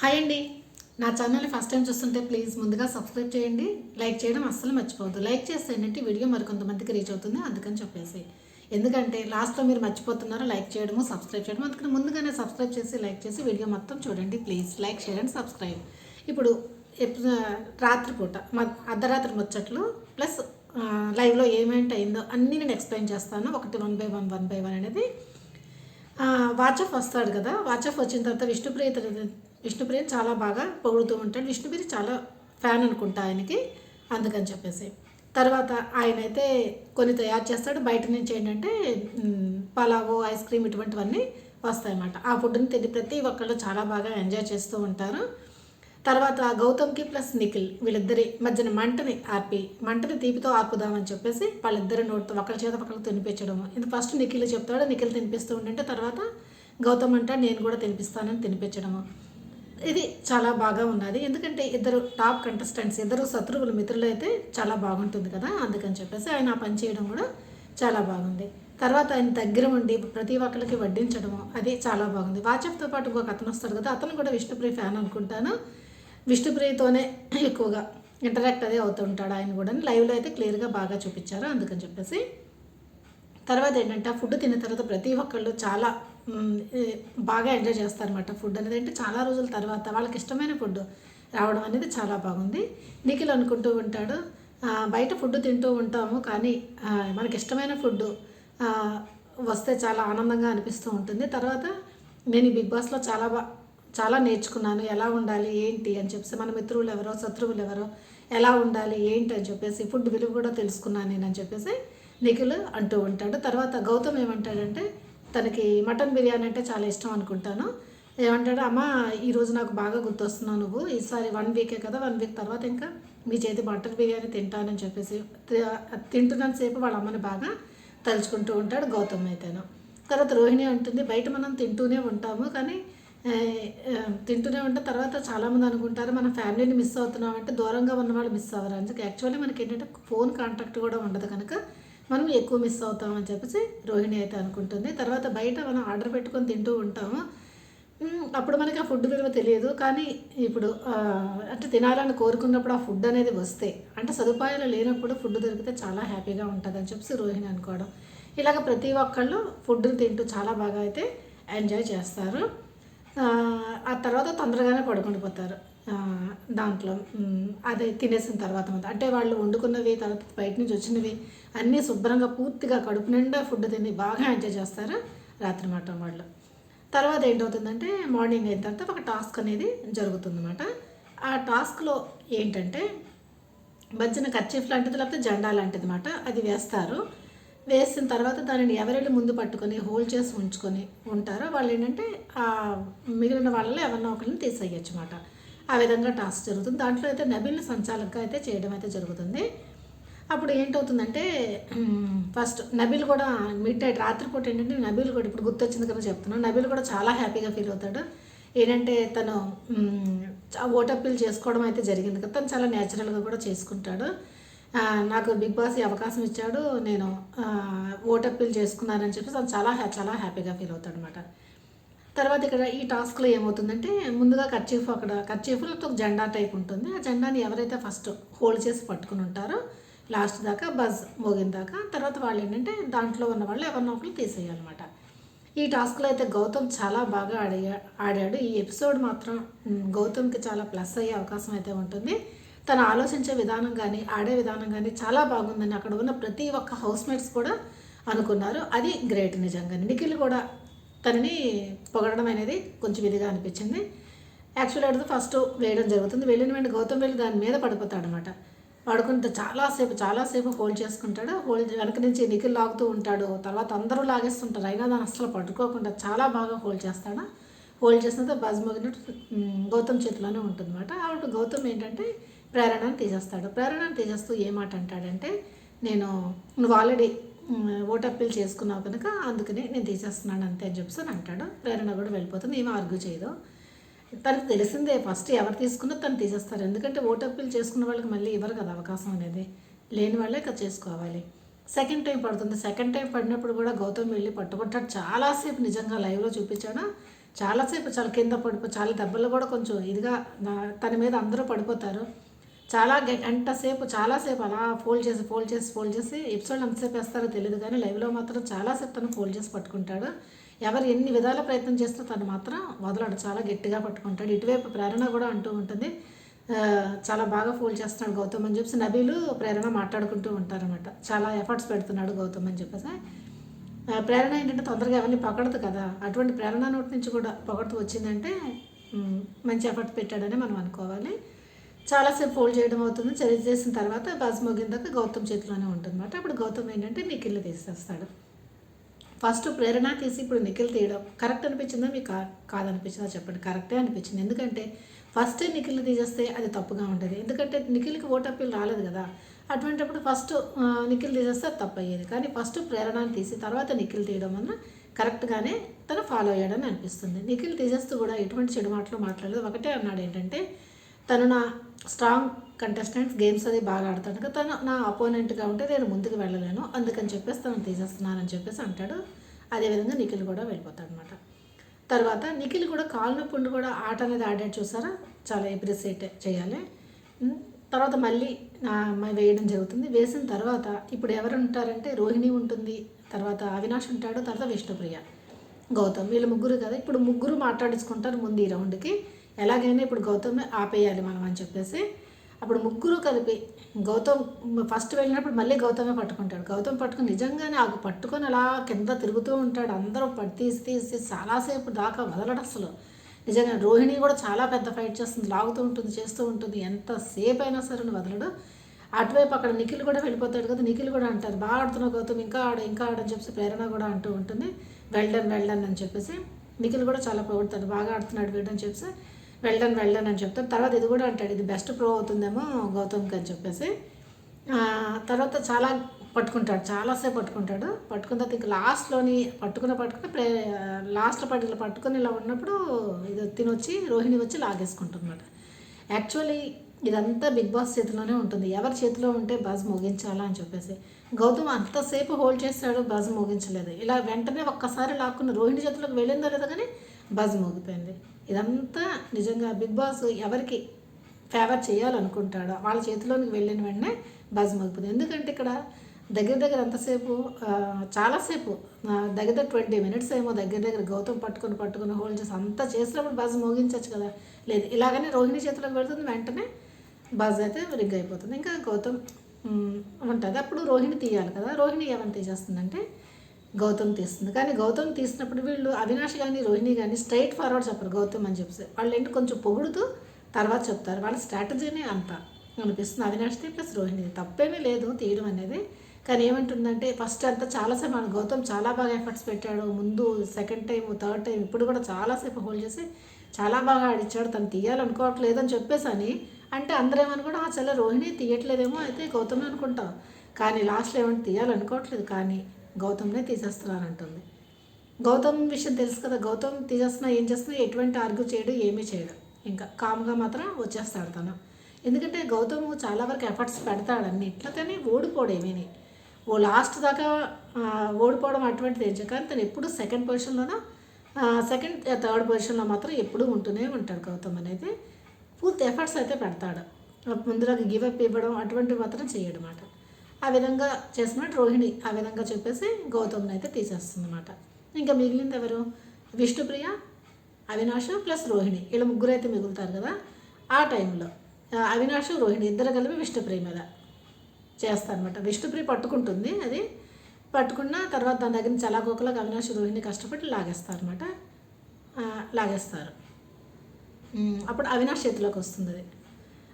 Hi అండి. నా ఛానల్ని ఫస్ట్ టైం చూస్తుంటే ప్లీజ్ ముందుగా సబ్స్క్రైబ్ చేయండి. లైక్ చేయడం అస్సలు మర్చిపోవద్దు. లైక్ చేస్తే ఏంటంటే వీడియో మరికొంతమందికి రీచ్ అవుతుంది. అందుకని చెప్పేసి. ఎందుకంటే లాస్ట్లో మీరు మర్చిపోతున్నారు లైక్ చేయడము సబ్స్క్రైబ్ చేయడం అందుకని ముందుగానే సబ్స్క్రైబ్ చేసి లైక్ చేసి వీడియో మొత్తం చూడండి. ప్లీజ్ లైక్ చేయండి సబ్స్క్రైబ్. ఇప్పుడు రాత్రిపూట మ అర్ధరాత్రి ముచ్చట్లు ప్లస్ లైవ్లో ఏమేంటి అయిందో అన్నీ నేను ఎక్స్ప్లెయిన్ చేస్తాను. ఒకటి one by one one by one అనేది. వాచ్ వాచఫ్ వస్తాడు కదా. వాచఫ్ వచ్చిన తర్వాత విష్ణుప్రియ విష్ణుప్రియ చాలా బాగా పొగుడుతూ ఉంటాడు. విష్ణుప్రియ చాలా ఫ్యాన్ అనుకుంటా ఆయనకి. అందుకని చెప్పేసి. తర్వాత ఆయన అయితే కొన్ని తయారు చేస్తాడు. బయట నుంచి ఏంటంటే పలావు ఐస్ క్రీమ్ ఇటువంటివన్నీ వస్తాయన్నమాట. ఆ ఫుడ్ని తిని ప్రతి ఒక్కళ్ళు చాలా బాగా ఎంజాయ్ చేస్తూ ఉంటారు. తర్వాత గౌతమ్కి ప్లస్ నిఖిల్ వీళ్ళిద్దరి మధ్యన మంటని ఆర్పి మంటని తీపితో ఆర్పుదామని చెప్పేసి వాళ్ళిద్దరు నోటితో ఒకళ్ళ చేత ఒకళ్ళు తినిపించడము ఇది ఫస్ట్ నిఖిల్ చెప్తాడు. నిఖిల్ తినిపిస్తూ ఉంటుంటే తర్వాత గౌతమ్ అంట నేను కూడా తినిపిస్తానని తినిపించడము. ఇది చాలా బాగా ఉన్నది. ఎందుకంటే ఇద్దరు టాప్ కంటెస్టెంట్స్ ఇద్దరు శత్రువులు మిత్రులు అయితే చాలా బాగుంటుంది కదా? అందుకని చెప్పేసి ఆయన ఆ పని చేయడం కూడా చాలా బాగుంది. తర్వాత ఆయన దగ్గర ఉండి ప్రతి ఒక్కరికి వడ్డించడము అది చాలా బాగుంది. వాచప్తో పాటు ఇంకొక అతను వస్తాడు కదా అతను కూడా విష్ణుప్రియ ఫ్యాన్ అనుకుంటాను. విష్ణుప్రియతోనే ఎక్కువగా ఇంటరాక్ట్ అదే అవుతుంటాడు ఆయన కూడా. లైవ్లో అయితే క్లియర్గా బాగా చూపించారు అందుకని చెప్పేసి. తర్వాత ఏంటంటే ఫుడ్ తిన్న తర్వాత ప్రతి ఒక్కళ్ళు చాలా బాగా ఎంజాయ్ చేస్తారనమాట ఫుడ్ అనేది. అంటే చాలా రోజుల తర్వాత వాళ్ళకి ఇష్టమైన ఫుడ్ రావడం అనేది చాలా బాగుంది. నిఖిల్ అనుకుంటూ ఉంటాడు బయట ఫుడ్ తింటూ ఉంటాము కానీ మనకి ఇష్టమైన ఫుడ్ వస్తే చాలా ఆనందంగా అనిపిస్తూ ఉంటుంది. తర్వాత నేను ఈ బిగ్ బాస్లో చాలా బా చాలా నేర్చుకున్నాను ఎలా ఉండాలి ఏంటి అని చెప్పేసి మన మిత్రులు ఎవరో శత్రువులు ఎవరో ఎలా ఉండాలి ఏంటి అని చెప్పేసి ఫుడ్ విలువ కూడా తెలుసుకున్నాను నేను అని చెప్పేసి నిఖిల్ అంటూ ఉంటాడు. తర్వాత గౌతమ్ ఏమంటాడంటే తనకి మటన్ బిర్యానీ అంటే చాలా ఇష్టం అనుకుంటాను. ఏమంటాడు అమ్మ ఈరోజు నాకు బాగా గుర్తొస్తున్నావు నువ్వు. ఈసారి వన్ వీకే కదా వన్ వీక్ తర్వాత ఇంకా మీ చేతి మటన్ బిర్యానీ తింటానని చెప్పేసి తింటున్నంత సేపు వాళ్ళ అమ్మని బాగా తలుచుకుంటూ ఉంటాడు గౌతమ్ అయితేను. తర్వాత రోహిణి ఉంటుంది బయట మనం తింటూనే ఉంటాము కానీ తింటూనే ఉంటాం తర్వాత చాలామంది అనుకుంటారు మన ఫ్యామిలీని మిస్ అవుతున్నాం అంటే దూరంగా ఉన్న వాళ్ళు మిస్ అవ్వరు. అందుకే యాక్చువల్లీ మనకి ఏంటంటే ఫోన్ కాంటాక్ట్ కూడా ఉండదు కనుక మనం ఎక్కువ మిస్ అవుతామని చెప్పేసి రోహిణి అయితే అనుకుంటుంది. తర్వాత బయట మనం ఆర్డర్ పెట్టుకొని తింటూ ఉంటాము. అప్పుడు మనకి ఆ ఫుడ్ విలువ తెలియదు. కానీ ఇప్పుడు అంటే తినాలని కోరుకున్నప్పుడు ఆ ఫుడ్ అనేది వస్తే అంటే సదుపాయాలు లేనప్పుడు ఫుడ్ దొరికితే చాలా హ్యాపీగా ఉంటుంది అని చెప్పేసి రోహిణి అనుకోవడం. ఇలాగ ప్రతి ఒక్కళ్ళు ఫుడ్ని తింటూ చాలా బాగా అయితే ఎంజాయ్ చేస్తారు. ఆ, తర్వాత తొందరగానే పడుకుండిపోతారు పోతారు. దాంట్లో అదే తినేసిన తర్వాత అంటే వాళ్ళు వండుకున్నవి తర్వాత బయట నుంచి వచ్చినవి అన్నీ శుభ్రంగా పూర్తిగా కడుపు నిండా ఫుడ్ తిని బాగా ఎంజాయ్ చేస్తారు రాత్రి మాట వాళ్ళు. తర్వాత ఏంటవుతుందంటే మార్నింగ్ అయిన తర్వాత ఒక టాస్క్ అనేది జరుగుతుందన్నమాట. ఆ టాస్క్లో ఏంటంటే మధ్యన కర్చీఫ్ లాంటిది లేకపోతే జెండా లాంటిది అనమాట అది వేస్తారు. వేసిన తర్వాత దానిని ఎవరెళ్ళి ముందు పట్టుకొని హోల్డ్ చేసి ఉంచుకొని ఉంటారో వాళ్ళు ఏంటంటే ఆ మిగిలిన వాళ్ళలో ఎవరినో ఒకరిని తీసేయచ్చు అనమాట ఆ విధంగా టాస్క్ జరుగుతుంది. దాంట్లో అయితే నబిల్ని సంచాలకంగా అయితే చేయడం అయితే జరుగుతుంది. అప్పుడు ఏంటవుతుందంటే ఫస్ట్ నబీల్ కూడా మిడ్ నైట్ రాత్రిపూట ఏంటంటే నబీల్ కూడా ఇప్పుడు గుర్తొచ్చింది కదా చెప్తున్నాను నబీల్ కూడా చాలా హ్యాపీగా ఫీల్ అవుతాడు. ఏంటంటే తను మ్, ఓట్ అప్పీల్ చేసుకోవడం అయితే జరిగింది కదా తను చాలా న్యాచురల్గా కూడా చేసుకుంటాడు. నాకు బిగ్ బాస్ ఈ అవకాశం ఇచ్చాడు నేను ఆ, ఓట్ అప్పీల్ చేసుకున్నానని చెప్పి తను చాలా హ్యా- చాలా హ్యాపీగా ఫీల్ అవుతాడు అనమాట తర్వాత ఇక్కడ ఈ టాస్క్లో ఏమవుతుందంటే ముందుగా కర్చీఫ్ అక్కడ కర్చీఫ్లో ఒక జెండా టైప్ ఉంటుంది. ఆ జెండాని ఎవరైతే ఫస్ట్ హోల్డ్ చేసి పట్టుకుని ఉంటారో లాస్ట్ దాకా బజ్ మోగిన దాకా. తర్వాత వాళ్ళు ఏంటంటే దాంట్లో ఉన్న వాళ్ళు ఎవరినో ఒకరు తీసేయాలన్నమాట. ఈ టాస్క్లో అయితే గౌతమ్ చాలా బాగా ఆడే ఆడాడు. ఈ ఎపిసోడ్ మాత్రం గౌతమ్కి చాలా ప్లస్ అయ్యే అవకాశం అయితే ఉంటుంది. తను ఆలోచించే విధానం కానీ ఆడే విధానం కానీ చాలా బాగుందని అక్కడ ఉన్న ప్రతి ఒక్క హౌస్ మేట్స్ కూడా అనుకున్నారు. అది గ్రేట్ నిజంగా. నిఖిల్ కూడా తనని పొగడడం అనేది కొంచెం ఇదిగా అనిపించింది. యాక్చువల్ అడితే ఫస్ట్ వేయడం జరుగుతుంది. వెళ్ళిన వెంటనే గౌతమ్ వెళ్ళి దాని మీద పడిపోతాడు అనమాట పడుకుంటే చాలాసేపు చాలాసేపు హోల్డ్ చేసుకుంటాడు. హోల్డ్ వెనక నుంచి నిఖిల్ లాగుతూ ఉంటాడు. తర్వాత అందరూ లాగేస్తుంటారు. అయినా దాన్ని అస్సలు పట్టుకోకుండా చాలా బాగా హోల్డ్ చేస్తాడు. హోల్డ్ చేసినంత బజ్ గౌతమ్ చేతిలోనే ఉంటుందన్నమాట. ఆవిడ గౌతమ్ ఏంటంటే ప్రేరణను తీసేస్తాడు. ప్రేరణను తీసేస్తూ ఏ మాట అంటాడంటే నేను నువ్వు ఆల్రెడీ ఓట్ అప్పీల్ చేసుకున్నావు కనుక అందుకనే నేను తీసేస్తున్నాను అంతే అని చెప్పేసి అని అంటాడు. ప్రేరణ కూడా వెళ్ళిపోతుంది. ఏమీ ఆర్గ్యూ చేయదు. తనకు తెలిసిందే ఫస్ట్ ఎవరు తీసుకున్నా తను తీసేస్తారు. ఎందుకంటే ఓటు అప్పీల్ చేసుకున్న వాళ్ళకి మళ్ళీ ఇవ్వరు కదా అవకాశం అనేది. లేని వాళ్ళే కదా చేసుకోవాలి. సెకండ్ టైం పడుతుంది. సెకండ్ టైం పడినప్పుడు కూడా గౌతమ్ వెళ్ళి పట్టుబట్టాడు చాలాసేపు నిజంగా లైవ్లో చూపించాడు. చాలాసేపు చాలా కింద పడిపో చాలా దెబ్బలు కూడా కొంచెం ఇదిగా తన మీద అందరూ పడిపోతారు. చాలా గ- గంట సేపు చాలాసేపు అలా ఫోల్డ్ చేసి ఫోల్డ్ చేసి ఫోల్డ్ చేసి ఎపిసోడ్ ఎంతసేపు వేస్తారో తెలియదు కానీ లైవ్లో మాత్రం చాలాసేపు తను ఫోల్డ్ చేసి పట్టుకుంటాడు. ఎవరు ఎన్ని విధాల ప్రయత్నం చేస్తే తను మాత్రం వదలడు. చాలా గట్టిగా పట్టుకుంటాడు. ఇటువైపు ప్రేరణ కూడా అంటూ ఉంటుంది. చాలా బాగా ఫోల్ చేస్తున్నాడు గౌతమ్ అని చెప్పేసి నబీలు ప్రేరణ మాట్లాడుకుంటూ ఉంటారనమాట చాలా ఎఫర్ట్స్ పెడుతున్నాడు గౌతమ్ అని చెప్పేసి. ప్రేరణ ఏంటంటే తొందరగా ఎవరిని పొగడదు కదా. అటువంటి ప్రేరణ నోటి నుంచి కూడా పొగడుతూ వచ్చిందంటే మంచి ఎఫర్ట్ పెట్టాడని మనం అనుకోవాలి. చాలాసేపు ఫోల్డ్ చేయడం అవుతుంది. చర్య చేసిన తర్వాత బజ్ మోగిందాక గౌతమ్ చేతిలోనే ఉంటుంది అన్నమాట అప్పుడు గౌతమ్ ఏంటంటే నిఖిల్ని తీసేస్తాడు. ఫస్ట్ ప్రేరణ తీసి ఇప్పుడు నిఖిల్ తీయడం. కరెక్ట్ అనిపించిందా? మీకు కాదనిపించిందా? చెప్పండి. కరెక్టే అనిపించింది. ఎందుకంటే ఫస్ట్ నిఖిల్ తీసేస్తే అది తప్పుగా ఉంటుంది ఎందుకంటే నిఖిల్కి ఓట్ అప్పీల్ రాలేదు కదా. అటువంటిప్పుడు ఫస్ట్ నిఖిల్ తీసేస్తే తప్పు అయ్యేది కానీ ఫస్ట్ ప్రేరణను తీసి తర్వాత నిఖిల్ తీయడం వల్ల కరెక్ట్గానే తను ఫాలో అయ్యాడని అనిపిస్తుంది. నిఖిల్ తీసేస్తూ కూడా ఎటువంటి చెడు మాటలు మాట్లాడలేదు. ఒకటే అన్నాడు ఏంటంటే తను నా స్ట్రాంగ్ కంటెస్టెంట్స్ గేమ్స్ అది బాగా ఆడతాడు. తను నా అపోనెంట్గా ఉంటే నేను ముందుకు వెళ్ళలేను. అందుకని చెప్పేసి తను తీసేస్తున్నానని చెప్పేసి అంటాడు. అదేవిధంగా నిఖిల్ కూడా వెళ్ళిపోతాడు అనమాట తర్వాత నిఖిల్ కూడా కాలు నొప్పి కూడా ఆట అనేది ఆడాడు చూసారా? చాలా ఎప్రిసియేట్ చేయాలి. తర్వాత మళ్ళీ నా వేయడం జరుగుతుంది. వేసిన తర్వాత ఇప్పుడు ఎవరు ఉంటారంటే రోహిణి ఉంటుంది. తర్వాత అవినాష్ ఉంటాడు. తర్వాత విష్ణుప్రియ గౌతమ్ వీళ్ళు ముగ్గురు కదా. ఇప్పుడు ముగ్గురు మాట్లాడించుకుంటారు ముందు ఈ రౌండ్కి ఎలాగైనా ఇప్పుడు గౌతమ్ని ఆపేయాలి మనం అని చెప్పేసి అప్పుడు ముగ్గురు కలిపి గౌతమ్ ఫస్ట్ వెళ్ళినప్పుడు మళ్ళీ గౌతమే పట్టుకుంటాడు. గౌతమ్ పట్టుకుని నిజంగానే ఆ పట్టుకొని అలా కింద తిరుగుతూ ఉంటాడు. అందరూ పట్టి తీసి తీసి చాలాసేపు దాకా వదలడు అసలు. నిజంగా రోహిణి కూడా చాలా పెద్ద ఫైట్ చేస్తుంది లాగుతూ ఉంటుంది చేస్తూ ఉంటుంది. ఎంతసేపు అయినా సరే వదలడు. అటువైపు అక్కడ నిఖిల్ కూడా వెళ్ళిపోతాడు కదా నిఖిల్ కూడా అంటారు బాగా ఆడుతున్నావు గౌతమ్ ఇంకా ఆడ ఇంకా ఆడని చెప్పేసి ప్రేరణ కూడా అంటూ ఉంటుంది. వెళ్ళడన్ వెళ్ళడన్ అని చెప్పేసి నిఖిల్ కూడా చాలా పొగుడతాడు బాగా ఆడుతున్నాడు వీడని చెప్పేసి వెళ్ళను వెళ్ళను అని చెప్తాను తర్వాత ఇది కూడా అంటాడు ఇది బెస్ట్ ప్రో అవుతుందేమో గౌతమ్కి అని చెప్పేసి. తర్వాత చాలా పట్టుకుంటాడు చాలాసేపు పట్టుకుంటాడు. పట్టుకున్న తర్వాత ఇంకా లాస్ట్లోని పట్టుకున్న పట్టుకుని ప్రే లాస్ట్లో పట్టి ఇలా ఇలా ఉన్నప్పుడు ఇది తినొచ్చి రోహిణి వచ్చి లాగేసుకుంటుందన్నమాట. యాక్చువల్లీ ఇదంతా బిగ్ బాస్ చేతిలోనే ఉంటుంది. ఎవరి చేతిలో ఉంటే బజ్ మోగించాలా అని చెప్పేసి. గౌతమ్ అంతసేపు హోల్డ్ చేస్తాడు బజ్ మోగించలేదు. ఇలా వెంటనే ఒక్కసారి లాక్కున్న రోహిణి చేతిలోకి వెళ్ళిందో లేదో కానీ బజ్ మోగిపోయింది. ఇదంతా నిజంగా బిగ్ బాస్ ఎవరికి ఫేవర్ చేయాలనుకుంటాడో వాళ్ళ చేతిలోనికి వెళ్ళిన వెంటనే బజ్ మగ్గుతుంది ఎందుకంటే ఇక్కడ దగ్గర దగ్గర ఎంతసేపు చాలాసేపు దగ్గర దగ్గర ట్వంటీ మినిట్స్ ఏమో దగ్గర దగ్గర గౌతమ్ పట్టుకొని పట్టుకుని హోల్డ్ చేసి అంతా చేసినప్పుడు బజ్ మోగించవచ్చు కదా. లేదు ఇలాగనే రోహిణి చేతిలోకి పెడుతుంది వెంటనే బజ్ అయితే రిగ్ అయిపోతుంది. ఇంకా గౌతమ్ ఉంటుంది. అప్పుడు రోహిణి తీయాలి కదా. రోహిణి ఏమని తీసేస్తుందంటే గౌతమ్ తీస్తుంది. కానీ గౌతమ్ తీసినప్పుడు వీళ్ళు అవినాష్ కానీ రోహిణి కానీ స్ట్రైట్ ఫార్వర్డ్ చెప్పరు గౌతమ్ అని చెప్పేసి. వాళ్ళు ఏంటి కొంచెం పొగుడుతూ తర్వాత చెప్తారు. వాళ్ళ స్ట్రాటజీనే అంత అనిపిస్తుంది. అవినాష్ది ప్లస్ రోహిణిది. తప్పేమీ లేదు తీయడం అనేది. కానీ ఏమంటుందంటే ఫస్ట్ అంతా చాలాసేపు మన గౌతమ్ చాలా బాగా ఎఫర్ట్స్ పెట్టాడు. ముందు సెకండ్ టైం థర్డ్ టైం ఇప్పుడు కూడా చాలాసేపు హోల్డ్ చేసి చాలా బాగా ఆడిచ్చాడు. తను తీయాలనుకోవట్లేదు అని చెప్పేసి అని అంటే అందరూ ఏమని కూడా ఆ చల్ల రోహిణి తీయట్లేదేమో అయితే గౌతమ్ అనుకుంటాం. కానీ లాస్ట్లో ఏమంటే తీయాలనుకోవట్లేదు. కానీ గౌతమ్నే తీసేస్తున్నానంటుంది గౌతమ్ విషయం తెలుసు కదా గౌతమ్ తీసేస్తున్నా ఏం చేస్తున్నా ఎటువంటి ఆర్గ్యూ చేయడు ఏమీ చేయడు. ఇంకా కామ్గా మాత్రం వచ్చేస్తాడు తను. ఎందుకంటే గౌతమ్ చాలా వరకు ఎఫర్ట్స్ పెడతాడు అన్నిట్లో కానీ ఓడిపోడు ఏమీని. ఓ లాస్ట్ దాకా ఓడిపోవడం అటువంటిది ఏం కానీ తను ఎప్పుడు సెకండ్ పొజిషన్లోనో సెకండ్ థర్డ్ పొజిషన్లో మాత్రం ఎప్పుడూ ఉంటూనే ఉంటాడు గౌతమ్ అనేది. పూర్తి ఎఫర్ట్స్ అయితే పెడతాడు. ముందుగా గివప్ ఇవ్వడం అటువంటివి మాత్రం చేయడం అన్నమాట. ఆ విధంగా చేసినట్టు రోహిణి. ఆ విధంగా చెప్పేసి గౌతమ్ని అయితే తీసేస్తుంది అనమాట ఇంకా మిగిలింది ఎవరు? విష్ణుప్రియ అవినాష్ ప్లస్ రోహిణి. వీళ్ళ ముగ్గురు అయితే మిగులుతారు కదా. ఆ టైంలో అవినాష్ రోహిణి ఇద్దరు కలిపి విష్ణుప్రియ మీద చేస్తారనమాట విష్ణుప్రియ పట్టుకుంటుంది అది. పట్టుకున్న తర్వాత దాని దగ్గర నుంచి అలాగోకలకు అవినాష్ రోహిణి కష్టపడి లాగేస్తారనమాట లాగేస్తారు. అప్పుడు అవినాష్ చేతిలోకి వస్తుంది అది.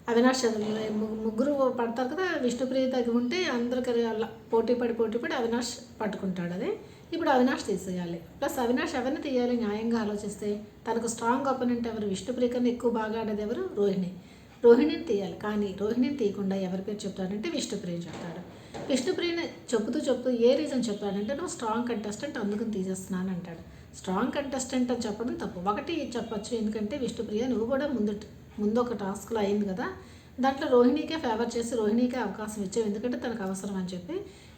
అవినాష్ ముగ్గురు పడతారు కదా విష్ణుప్రియ దగ్గర ఉంటే అందరికీ అలా పోటీ పడి పోటీ పడి అవినాష్ పట్టుకుంటాడు అది. ఇప్పుడు అవినాష్ తీసేయాలి. ప్లస్ అవినాష్ ఎవరిని తీయాలి న్యాయంగా ఆలోచిస్తే? తనకు స్ట్రాంగ్ ఒపోనెంట్ ఎవరు? విష్ణుప్రియ కన్నా ఎక్కువ బాగా ఆడేది ఎవరు? రోహిణి. రోహిణిని తీయాలి. కానీ రోహిణిని తీయకుండా ఎవరి పేరు చెప్తాడంటే విష్ణుప్రియ చెప్తాడు. విష్ణుప్రియని చెబుతూ చెబుతూ ఏ రీజన్ చెప్తాడంటే నువ్వు స్ట్రాంగ్ కంటెస్టెంట్ అందుకని తీసేస్తున్నాను అంటాడు. స్ట్రాంగ్ కంటెస్టెంట్ అని చెప్పడం తప్పు. ఒకటి చెప్పచ్చు. ఎందుకంటే విష్ణుప్రియ నువ్వు కూడా ముందు ముందు ఒక టాస్క్లో అయింది కదా దాంట్లో రోహిణికే ఫేవర్ చేసి రోహిణికే అవకాశం ఇచ్చావు. ఎందుకంటే తనకు అవసరం అని చెప్పి.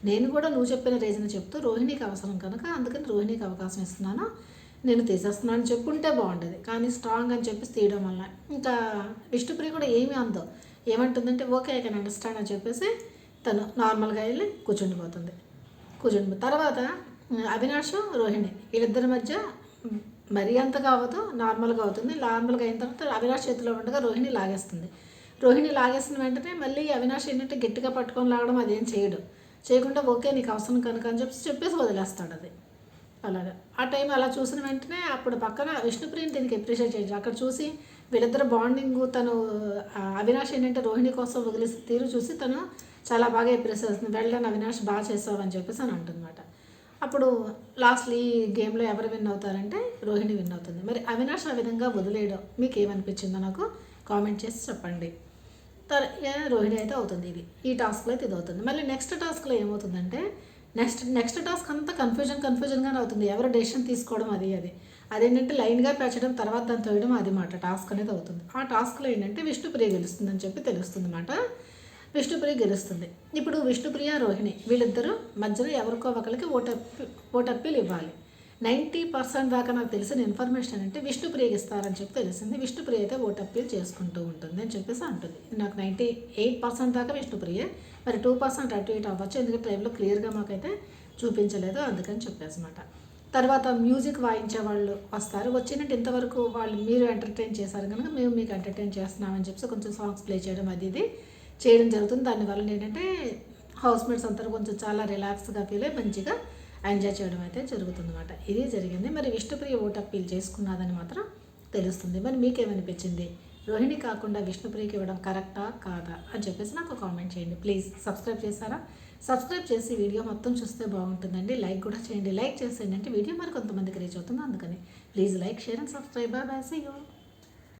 నేను కూడా నువ్వు చెప్పిన రీజన్ చెప్తూ రోహిణికి అవసరం కనుక అందుకని రోహిణికి అవకాశం ఇస్తున్నాను. నేను తీసేస్తున్నాను అని చెప్పుంటే బాగుంటుంది కానీ స్ట్రాంగ్ అని చెప్పేసి తీయడం వల్ల. ఇంకా విష్ణుప్రియ కూడా ఏమి అందో ఏమంటుందంటే ఓకే ఐ కెన్ అండర్స్టాండ్ అని చెప్పేసి తను నార్మల్గా వెళ్ళి కూర్చుండిపోతుంది. కూర్చుండి తర్వాత అవినాష్ రోహిణి వీళ్ళిద్దరి మధ్య మరీ అంతగా అవ్వదు నార్మల్గా అవుతుంది. నార్మల్గా అయిన తర్వాత అవినాష్ చేతిలో ఉండగా రోహిణి లాగేస్తుంది. రోహిణి లాగేసిన వెంటనే మళ్ళీ అవినాష్ ఏంటంటే గట్టిగా పట్టుకొని లాగడం అదేం చేయడు. చేయకుండా ఓకే నీకు అవసరం కనుక అని చెప్పి చెప్పేసి వదిలేస్తాడు అది. అలాగా. ఆ టైం అలా చూసిన వెంటనే అప్పుడు పక్కన విష్ణుప్రియని దీనికి అప్రిషియేట్ చేయొచ్చు అక్కడ చూసి వీళ్ళిద్దరు బాండింగ్ తను అవినాష్ ఏంటంటే రోహిణి కోసం వదిలేసి తీరు చూసి తను చాలా బాగా అప్రిషియేట్ చేస్తుంది. వెళ్ళని అవినాష్ బాగా చేసావు అని చెప్పేసి అని అంటుందన్నమాట. అప్పుడు లాస్ట్లీ ఈ గేమ్లో ఎవరు విన్ అవుతారంటే రోహిణి విన్ అవుతుంది. మరి అవినాష్ ఆ విధంగా వదిలేయడం మీకు ఏమనిపించిందో నాకు కామెంట్ చేసి చెప్పండి. తర్ రోహిణి అయితే అవుతుంది ఇది. ఈ టాస్క్లో అయితే ఇది అవుతుంది. మళ్ళీ నెక్స్ట్ టాస్క్లో ఏమవుతుందంటే నెక్స్ట్ నెక్స్ట్ టాస్క్ అంతా కన్ఫ్యూజన్ కన్ఫ్యూజన్గానే అవుతుంది. ఎవరు డెసిషన్ తీసుకోవడం అది అది. అదేంటంటే లైన్గా పెంచడం తర్వాత దాన్ని తోయడం అది మాట. టాస్క్ అనేది అవుతుంది. ఆ టాస్క్లో ఏంటంటే విష్ణుప్రియ గెలుస్తుందని చెప్పి తెలుస్తుంది అన్నమాట విష్ణుప్రియ గెలుస్తుంది. ఇప్పుడు విష్ణుప్రియ రోహిణి వీళ్ళిద్దరూ మధ్యలో ఎవరికో ఒకరికి ఓటప్పి ఓటప్పీలు ఇవ్వాలి నైంటీ పర్సెంట్ దాకా నాకు తెలిసిన ఇన్ఫర్మేషన్ అంటే విష్ణుప్రియకి ఇస్తారని చెప్పి తెలిసింది. విష్ణుప్రియ అయితే ఓటప్పీలు చేసుకుంటూ ఉంటుంది అని చెప్పేసి అంటుంది. నాకు నైంటీ ఎయిట్ పర్సెంట్ దాకా విష్ణుప్రియ. మరి టూ పర్సెంట్ అటు ఇటు అవ్వచ్చు. ఎందుకంటే టైంలో క్లియర్గా మాకైతే చూపించలేదు. అందుకని చెప్పేసమాట తర్వాత మ్యూజిక్ వాయించే వాళ్ళు వస్తారు. వచ్చినట్టు ఇంతవరకు వాళ్ళు మీరు ఎంటర్టైన్ చేశారు కనుక మేము మీకు ఎంటర్టైన్ చేస్తున్నామని చెప్పి కొంచెం సాంగ్స్ ప్లే చేయడం అది ఇది. చేయడం జరుగుతుంది. దానివల్ల ఏంటంటే హౌస్ మేట్స్ అందరూ కొంచెం చాలా రిలాక్స్గా ఫీల్ అయ్యి మంచిగా ఎంజాయ్ చేయడం అయితే జరుగుతుంది అనమాట ఇది జరిగింది. మరి విష్ణుప్రియ ఓటు అప్పీల్ చేసుకున్నదని మాత్రం తెలుస్తుంది. మరి మీకేమనిపించింది? రోహిణి కాకుండా విష్ణుప్రియకి ఇవ్వడం కరెక్టా? కాదా? అని చెప్పేసి నాకు కామెంట్ చేయండి. ప్లీజ్. సబ్స్క్రైబ్ చేశారా? సబ్స్క్రైబ్ చేసి వీడియో మొత్తం చూస్తే బాగుంటుందండి. లైక్ కూడా చేయండి. లైక్ చేసేయండి అంటే వీడియో మరి కొంతమందికి రీచ్ అవుతుంది. అందుకని please like share and subscribe. Bye see you